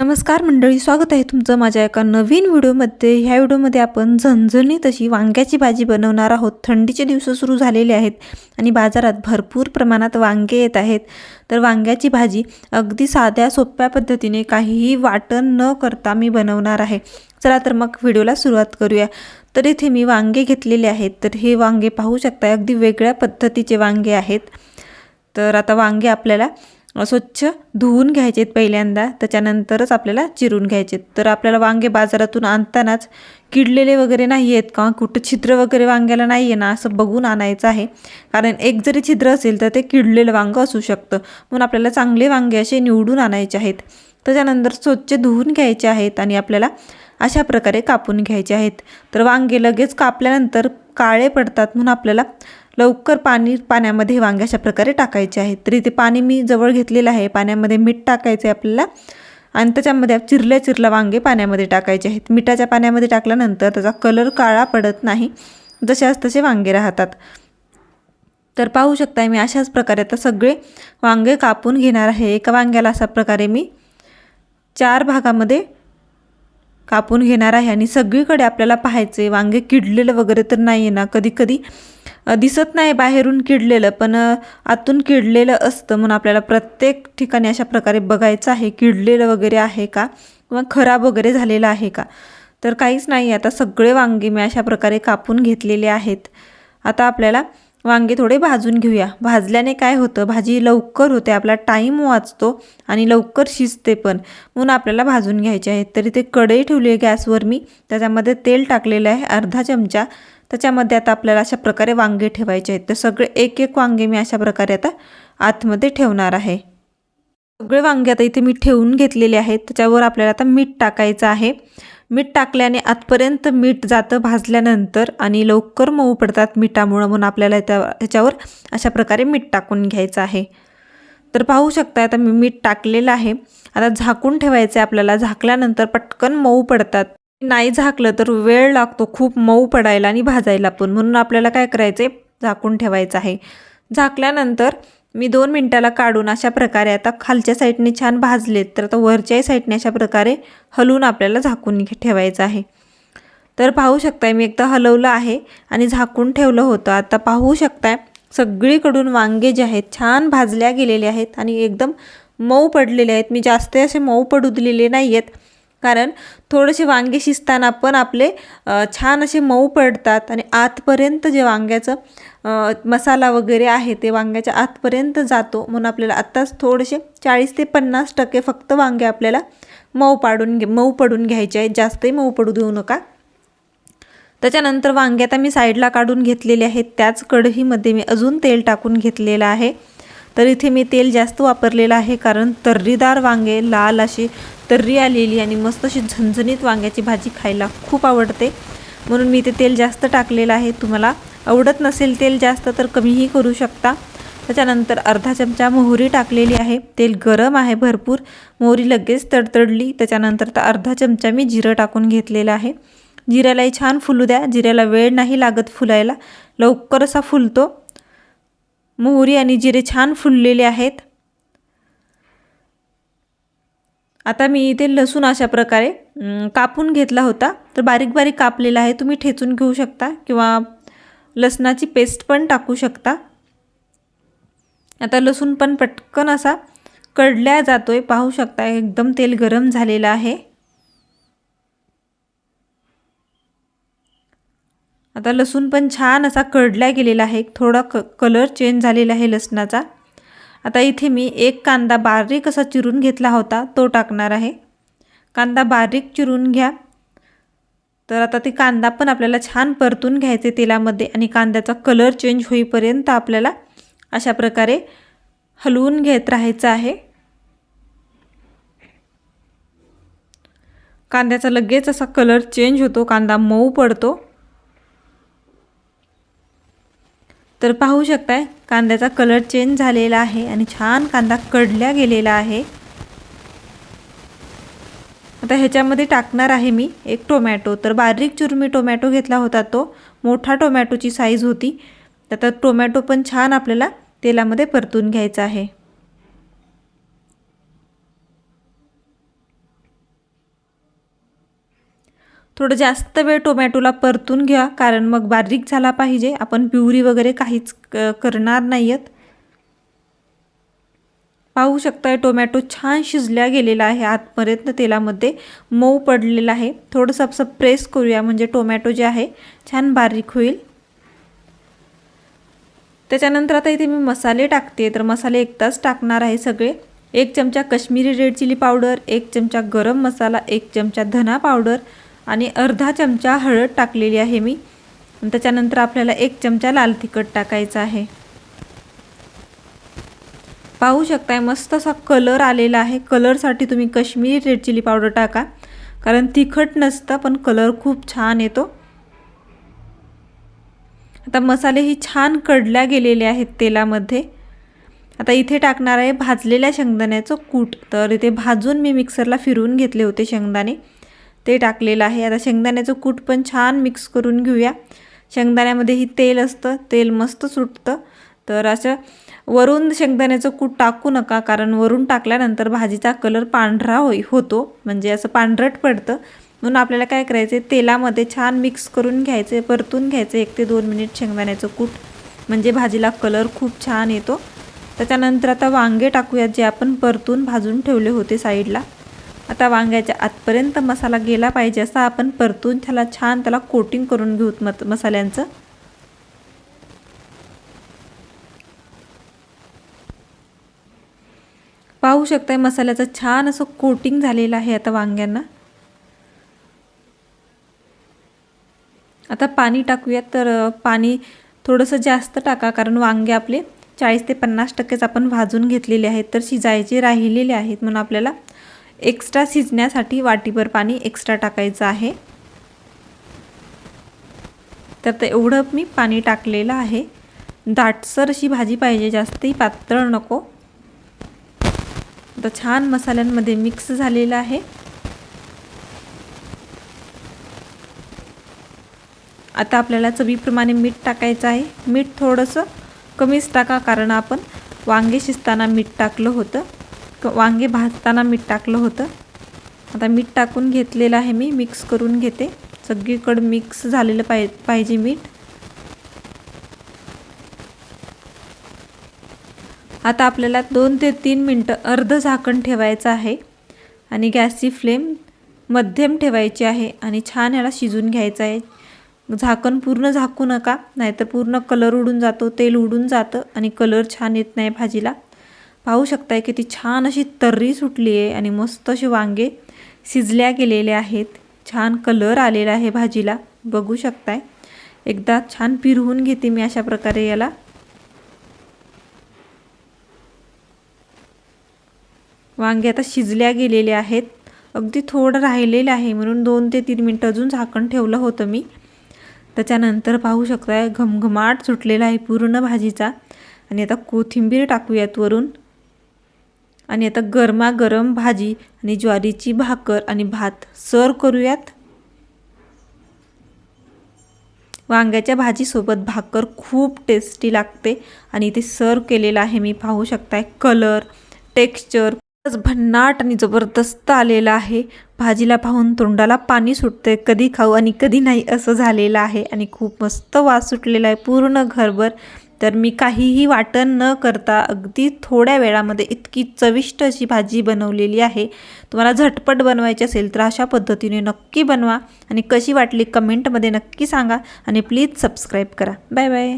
नमस्कार मंडळी स्वागत आहे तुमचं माझ्या एका नवीन व्हिडिओमध्ये. ह्या व्हिडिओमध्ये आपण झणझणीत अशी वांग्याची भाजी बनवणार आहोत. थंडीचे दिवस सुरू झालेले आहेत आणि बाजारात भरपूर प्रमाणात वांगे येत आहेत. तर वांग्याची भाजी अगदी साध्या सोप्या पद्धतीने काहीही वाटण न करता मी बनवणार आहे. चला तर मग व्हिडिओला सुरुवात करूया. तर इथे मी वांगे घेतलेले आहेत. तर हे वांगे पाहू शकता अगदी वेगळ्या पद्धतीचे वांगे आहेत. तर आता वांगे आपल्याला स्वच्छ धुवून घ्यायचे आहेत पहिल्यांदा. त्याच्यानंतरच आपल्याला चिरून घ्यायचे तर आपल्याला वांगे बाजारातून आणतानाच किडलेले वगैरे नाही आहेत का? कुठं छिद्र वगैरे वांग्याला नाही आहे ना? असं बघून आणायचं आहे. कारण एक जरी छिद्र असेल तर ते किडलेलं वांगं असू शकतं. म्हणून आपल्याला चांगले वांगे असे निवडून आणायचे आहेत. त्याच्यानंतर स्वच्छ धुवून घ्यायचे आहेत आणि आपल्याला अशा प्रकारे कापून घ्यायचे आहेत. तर वांगे लगेच कापल्यानंतर काळे पडतात म्हणून आपल्याला लवकर पाणी पाण्यामध्ये वांगे अशा प्रकारे टाकायचे आहेत तरी ते पाणी मी जवळ घेतलेलं आहे. पाण्यामध्ये मीठ टाकायचं आहे आपल्याला. आणि त्याच्यामध्ये चिरल्या चिरल्या वांगे पाण्यामध्ये टाकायचे आहेत. मिठाच्या पाण्यामध्ये टाकल्यानंतर त्याचा कलर काळा पडत नाही. जशाच तसे वांगे राहतात. तर पाहू शकताय मी अशाच प्रकारे आता सगळे वांगे कापून घेणार आहे. एका वांग्याला अशा प्रकारे मी चार भागामध्ये कापून घेणार आहे. आणि सगळीकडे आपल्याला पाहायचे वांगे किडलेलं वगैरे तर नाही आहे ना. कधी कधी दिसत नाही बाहेरून किडलेलं पण आतून किडलेलं असतं. म्हणून आपल्याला प्रत्येक ठिकाणी अशा प्रकारे बघायचं आहे किडलेलं वगैरे आहे का? किंवा खराब वगैरे झालेलं आहे का? तर काहीच नाही. आता सगळे वांगे मी अशा प्रकारे कापून घेतलेले आहेत. आता आपल्याला वांगे थोडे भाजून घेऊया. भाजल्याने काय होतं? भाजी लवकर होते आपला टाईम वाचतो आणि लवकर शिजते पण. म्हणून आपल्याला भाजून घ्यायचे आहेत. तरी ते कढई ठेवली आहे गॅसवर मी. त्याच्यामध्ये तेल टाकलेलं आहे अर्धा चमचा त्याच्यामध्ये आता आपल्याला अशा प्रकारे वांगे ठेवायचे आहेत. तर सगळे एक एक वांगे मी अशा प्रकारे आता आतमध्ये ठेवणार आहे. सगळे वांगे आता इथे मी ठेवून घेतलेले आहेत. त्याच्यावर आपल्याला आता मीठ टाकायचं आहे. मीठ टाकल्याने आतपर्यंत मीठ जातं भाजल्यानंतर आणि लवकर मऊ पडतात मिठामुळं म्हणून आपल्याला त्या त्याच्यावर अशा प्रकारे मीठ टाकून घ्यायचं आहे. तर पाहू शकता आता मी मीठ टाकलेलं आहे. आता झाकून ठेवायचं आहे आपल्याला. झाकल्यानंतर पटकन मऊ पडतात. नाही झाकलं तर वेळ लागतो खूप मऊ पडायला आणि भाजायला पण. म्हणून आपल्याला काय करायचं आहे झाकून ठेवायचं आहे. झाकल्यानंतर मी दोन मिनटाला काढून अशा प्रकारे आता खालच्या साईडने छान भाजलेत. तर आता वरच्याही साईडने अशा प्रकारे हलवून आपल्याला झाकून ठेवायचं आहे. तर पाहू शकताय मी एकदा हलवलं आहे आणि झाकून ठेवलं होतं. आता पाहू शकताय सगळीकडून वांगे जे आहेत छान भाजल्या गेलेले आहेत आणि एकदम मऊ पडलेले आहेत. मी जास्त असे मऊ पडू दिलेले नाही आहेत कारण थोडेसे वांगे शिजताना पण आपले छान असे मऊ पडतात आणि आतपर्यंत जे वांग्याचं मसाला वगैरे आहे ते वांग्याच्या आतपर्यंत जातो. म्हणून आपल्याला आत्ताच थोडेसे चाळीस ते पन्नास टक्के फक्त वांगे आपल्याला मऊ पाडून घे मऊ पडून घ्यायचे आहेत. जास्तही मऊ पडू देऊ नका. त्याच्यानंतर वांगे आता मी साईडला काढून घेतलेले आहेत. त्याच कढईमध्ये मी अजून तेल टाकून घेतलेलं आहे. तर इथे मी तेल जास्त वापरलेलं आहे कारण तर्रीदार वांगे लाल अशी तर्री आलेली आणि मस्त अशी झणझणीत वांग्याची भाजी खायला खूप आवडते. म्हणून मी ते तेल जास्त टाकलेलं आहे. तुम्हाला आवडत नसेल तेल जास्त तर कमीही करू शकता. त्याच्यानंतर अर्धा चमचा मोहरी टाकलेली आहे. तेल गरम आहे भरपूर. मोहरी लगेच तडतडली. त्याच्यानंतर तर अर्धा चमचा मी जिरं टाकून घेतलेलं आहे. जिऱ्यालाही छान फुलू द्या. जिऱ्याला वेळ नाही लागत फुलायला. लवकर असा फुलतो. मोहरी आणि जिरे छान फुललेले आहेत. आता मी इथे लसूण अशा प्रकारे कापून घेतला होता. तर बारीक बारीक कापलेला आहे. तुम्ही ठेचून घेऊ शकता किंवा लसणाची पेस्ट पण टाकू शकता. आता लसूण पण पटकन असा कडल्या आहे पाहू शकता एकदम तेल गरम झालेलं आहे. आता लसूण पण छान असा कडला गेलेला आहे. थोडा क कलर चेंज झालेला आहे लसणाचा. आता इथे मी एक कांदा बारीक असा चिरून घेतला होता. तो टाकणार आहे. कांदा बारीक चिरून घ्या. तर आता ते कांदा पण आपल्याला छान परतून घ्यायचे तेलामध्ये आणि कांद्याचा कलर चेंज होईपर्यंत आपल्याला अशा प्रकारे हलवून घेत राहायचं आहे. कांद्याचा लगेच असा कलर चेंज होतो. कांदा मऊ पडतो. तर पाहू शकताय कांद्याचा कलर चेंज झालेला आहे आणि छान कांदा कडल्या गेलेला आहे. आता ह्याच्यामध्ये टाकणार आहे मी एक टोमॅटो तर बारीक चुरमी टोमॅटो घेतला होता तो. मोठा टोमॅटोची साईज होती. तर टोमॅटो पण छान आपल्याला तेलामध्ये परतून घ्यायचा आहे. थोडं जास्त वेळ टोमॅटोला परतून घ्या कारण मग बारीक झाला पाहिजे. आपण प्युरी वगैरे काहीच क करणार नाही आहेत पाहू शकताय टोमॅटो छान शिजल्या गेलेला आहे आतपर्यंत तेलामध्ये. मऊ पडलेला आहे. थोडंसं असं प्रेस करूया म्हणजे टोमॅटो जे आहे छान बारीक होईल. त्याच्यानंतर आता इथे मी मसाले टाकते तर मसाले एकदाच टाकणार आहे सगळे. एक चमचा कश्मीरी रेड चिली पावडर एक चमचा गरम मसाला एक चमचा धना पावडर आणि अर्धा चमचा हळद टाकलेली आहे मी. त्याच्यानंतर आपल्याला एक चमचा लाल तिखट टाकायचा आहे. पाहू शकताय मस्त असा कलर आलेला आहे. कलरसाठी तुम्ही कश्मीरी रेड चिली पावडर टाका. कारण तिखट नसतं पण कलर खूप छान येतो. आता मसाले ही छान कडल्या गेलेले आहेत तेलामध्ये. आता इथे टाकणार आहे भाजलेल्या शेंगदाण्याचं कूट. तर इथे भाजून मी मिक्सरला फिरवून घेतले होते शेंगदाणे. ते टाकलेलं आहे. आता शेंगदाण्याचं कूट पण छान मिक्स करून घेऊया. शेंगदाण्यामध्येही तेल असतं. तेल मस्त सुटतं. तर असं वरून शेंगदाण्याचं कूट टाकू नका कारण वरून टाकल्यानंतर भाजीचा कलर पांढरा होई होतो. म्हणजे असं पांढरट पडतं. म्हणून आपल्याला काय करायचं तेलामध्ये छान मिक्स करून घ्यायचे परतून घ्यायचं एक ते दोन मिनिट शेंगदाण्याचं कूट. म्हणजे भाजीला कलर खूप छान येतो. त्याच्यानंतर आता वांगे टाकूयात जे आपण परतून भाजून ठेवले होते साईडला आता वांग्याच्या आतपर्यंत मसाला गेला पाहिजे असा आपण परतून त्याला छान त्याला कोटिंग करून घेऊत मत मसाल्यांचं. पाहू शकताय मसाल्याचं छान असं कोटिंग झालेलं आहे आता वांग्यांना. आता पाणी टाकूयात तर पाणी थोडंसं जास्त टाका कारण वांगे आपले चाळीस ते पन्नास टक्केच आपण भाजून घेतलेले आहेत तर शिजायचे राहिलेले आहेत म्हणून आपल्याला एक्स्ट्रा शिजण्यासाठी वाटीभर पाणी एक्स्ट्रा टाकायचं आहे. तर ते एवढं मी पाणी टाकलेलं आहे. दाटसर अशी भाजी पाहिजे जास्तही पातळ नको. तर छान मसाल्यांमध्ये मिक्स झालेलं आहे. आता आपल्याला चवीप्रमाणे मीठ टाकायचं आहे. मीठ थोडंसं कमीच टाका कारण आपण वांगे शिजताना मीठ टाकलं होतं. वांगे भाजताना मीठ टाकलं होतं. आता मीठ टाकून घेतलेलं आहे मी मिक्स करून घेते. सगळीकडं मिक्स झालेलं पाहि पाहिजे मीठ. आता आपल्याला दोन ते तीन मिनटं अर्ध झाकण ठेवायचं आहे आणि गॅसची फ्लेम मध्यम ठेवायची आहे आणि छान याला शिजून घ्यायचं आहे. झाकण पूर्ण झाकू नका नाहीतर पूर्ण कलर उडून जातो तेल उडून जातं आणि कलर छान येत नाही भाजीला. पाहू शकताय की ती छान अशी तर्री सुटली आहे आणि मस्त असे वांगे शिजल्या गेलेले आहेत. छान कलर आलेला आहे भाजीला. बघू शकताय. एकदा छान पिरवून घेते मी अशा प्रकारे याला. वांगे आता शिजल्या गेलेले आहेत. अगदी थोडं राहिलेलं आहे म्हणून दोन ते तीन मिनटं अजून झाकण ठेवलं होतं मी. त्याच्यानंतर पाहू शकताय घमघमाट सुटलेला आहे पूर्ण भाजीचा. आणि आता कोथिंबीर टाकूयात वरून. आणि आता गरमागरम भाजी आणि ज्वारीची भाकर आणि भात सर्व करूयात. वांग्याच्या भाजीसोबत भाकर खूप टेस्टी लागते आणि ते सर्व केलेलं आहे. मी पाहू शकताय कलर टेक्स्चर भन्नाट आणि जबरदस्त आलेला आहे. भाजीला पाहून तोंडाला पाणी सुटते कधी खाऊ आणि कधी नाही असं झालेलं आहे आणि खूप मस्त वास सुटलेला आहे. पूर्ण घरभर तर मी काहीही वाटण न करता अगदी थोड्या वेळामध्ये इतकी चविष्ट अशी भाजी बनवलेली आहे. तुम्हाला झटपट बनवायची असेल तर अशा पद्धतीने नक्की बनवा आणि कशी वाटली कमेंटमध्ये नक्की सांगा आणि प्लीज सबस्क्राईब करा. Bye bye.